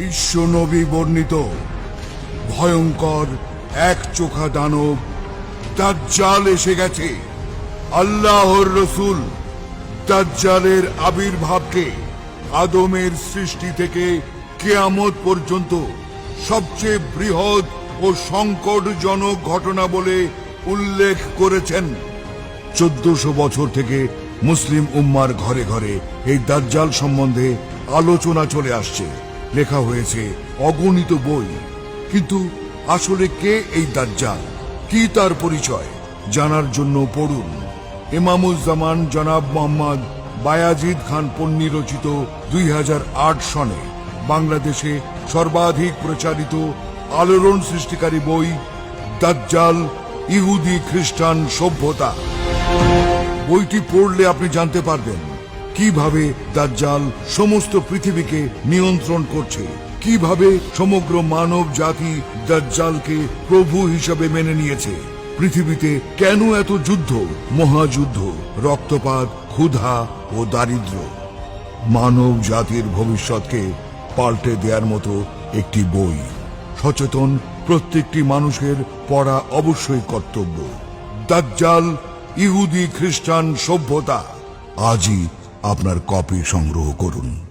বিশ্বনবী বর্ণিত। ভয়ঙ্কর এক চোখা দানব দাজ্জাল এসে গেছে। আল্লাহর রসুল দাজ্জালের আবির্ভাবকে আদমের সৃষ্টি থেকে কেয়ামত পর্যন্ত সবচেয়ে বৃহৎ ও সংকটজনক ঘটনা বলে উল্লেখ করেছেন। চোদ্দশো বছর থেকে মুসলিম উম্মার ঘরে ঘরে এই দাজ্জাল সম্বন্ধে আলোচনা চলে আসছে। লেখা হয়েছে অগণিত বই। কিন্তু আসলে কে এই দাজ্জাল? কি তার পরিচয়? জানার জন্য পড়ুন। ইমামুজ্জামান জনাব মোহাম্মদ বায়াজিদ খান পন্নী রচিত দুই হাজার আট সনে বাংলাদেশে সর্বাধিক প্রচারিত আলোড়ন সৃষ্টিকারী বই দাজ্জাল ইহুদি খ্রিস্টান সভ্যতা। বইটি পড়লে আপনি জানতে পারবেন কীভাবে দাজ্জাল সমস্ত পৃথিবীকে নিয়ন্ত্রণ করছে? কীভাবে সমগ্র মানব জাতি দাজ্জালকে প্রভু হিসাবে মেনে নিয়েছে? পৃথিবীতে কেন এত যুদ্ধ? মহাযুদ্ধ, রক্তপাত, ক্ষুধা ও দারিদ্র মানব জাতির ভবিষ্যৎকে পাল্টে দেওয়ার মতো একটি বই। সচেতন প্রত্যেকটি মানুষের পড়া অবশ্যই কর্তব্য। দাজ্জাল ইহুদি খ্রিস্টান সভ্যতা। আজই আপনার কপি সংগ্রহ করুন।